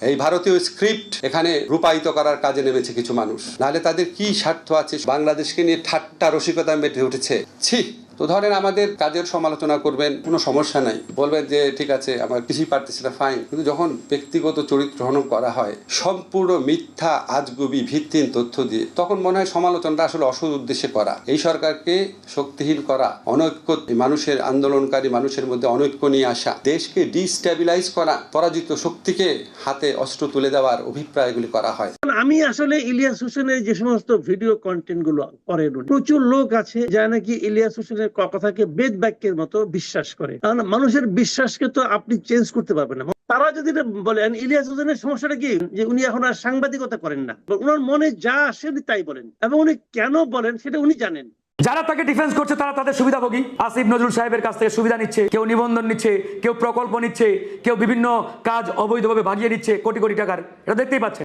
এই ভারতীয় স্ক্রিপ্ট এখানে রূপায়িত করার কাজে নেমেছে কিছু মানুষ। নাহলে তাদের কি স্বার্থ আছে? বাংলাদেশকে নিয়ে ঠাট্টা রসিকতা মেটে উঠেছে। ছি! তো ধরেন আমাদের কাজের সমালোচনা করবেন, কোনো সমস্যা নাই। বলবেন যে, ঠিক আছে, আমার কিছুই পারতেছি না ফাইন কিন্তু যখন ব্যক্তিগত চরিত্র হনন করা হয়, সম্পূর্ণ মিথ্যা, আজগুবি, ভিত্তিহীন তথ্য দিয়ে, তখন মনে হয় সমালোচনাটা আসলে অসৎ উদ্দেশ্যে করা। এই সরকারকে শক্তিহীন করা, অনৈক্য, মানুষের আন্দোলনকারী মানুষের মধ্যে অনৈক্য নিয়ে আসা, দেশকে ডিস্টেবিলাইজ করা, পরাজিত শক্তিকে হাতে অস্ত্র তুলে দেওয়ার অভিপ্রায়গুলি করা হয়। আমি আসলে ইলিয়াস হোসেনের যে সমস্ত ভিডিও কন্টেন্টগুলো করেন, প্রচুর লোক আছে যারা নাকি ইলিয়াস হোসেনের কথাকে বেদ বাক্যের মতো বিশ্বাস করে। কারণ মানুষের বিশ্বাসকে তো আপনি চেঞ্জ করতে পারবেন না। তারা যদি বলেন, ইলিয়াস হোসেনের সমস্যাটা কি? যে উনি এখন আর সাংবাদিকতা করেন না। ওনার মনে যা আসে উনি তাই বলেন। এবং উনি কেন বলেন সেটা উনি জানেন। যারা তাকে ডিফেন্স করছে, তারা তাদের সুবিধাভোগী। আসিফ নজরুল সাহেবের কাছ থেকে সুবিধা নিচ্ছে, কেউ নিবন্ধন নিচ্ছে, কেউ প্রকল্প নিচ্ছে, কেউ বিভিন্ন কাজ অবৈধভাবে ভাগিয়ে নিচ্ছে কোটি কোটি টাকার। এটা দেখতেই পাচ্ছেন।